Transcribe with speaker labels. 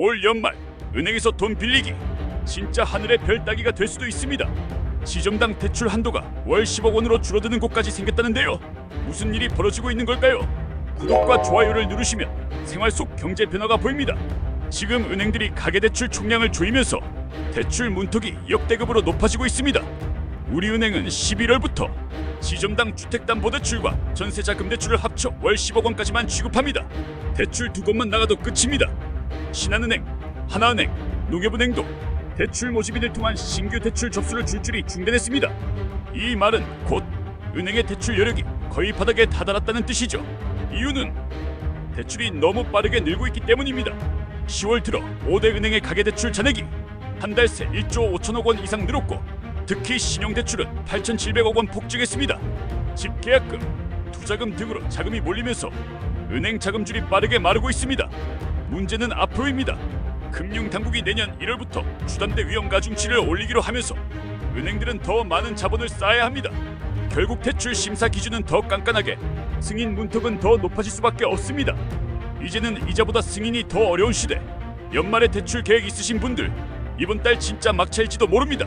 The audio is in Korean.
Speaker 1: 올 연말 은행에서 돈 빌리기 진짜 하늘의 별 따기가 될 수도 있습니다. 시점당 대출 한도가 월 10억 원으로 줄어드는 곳까지 생겼다는데요. 무슨 일이 벌어지고 있는 걸까요? 구독과 좋아요를 누르시면 생활 속 경제 변화가 보입니다. 지금 은행들이 가계대출 총량을 조이면서 대출 문턱이 역대급으로 높아지고 있습니다. 우리은행은 11월부터 지점당 주택담보대출과 전세자금대출을 합쳐 월 10억 원까지만 취급합니다. 대출 두 곳만 나가도 끝입니다. 신한은행, 하나은행, 농협은행도 대출 모집인을 통한 신규 대출 접수를 줄줄이 중단했습니다. 이 말은 곧 은행의 대출 여력이 거의 바닥에 다다랐다는 뜻이죠. 이유는 대출이 너무 빠르게 늘고 있기 때문입니다. 10월 들어 5대 은행의 가계대출 잔액이 한 달 새 1조 5천억 원 이상 늘었고 특히 신용대출은 8,700억 원 폭증했습니다. 집계약금, 투자금 등으로 자금이 몰리면서 은행 자금줄이 빠르게 마르고 있습니다. 문제는 앞으로입니다. 금융당국이 내년 1월부터 주담대 위험 가중치를 올리기로 하면서 은행들은 더 많은 자본을 쌓아야 합니다. 결국 대출 심사 기준은 더 깐깐하게, 승인 문턱은 더 높아질 수밖에 없습니다. 이제는 이자보다 승인이 더 어려운 시대. 연말에 대출 계획 있으신 분들 이번 달 진짜 막차일지도 모릅니다.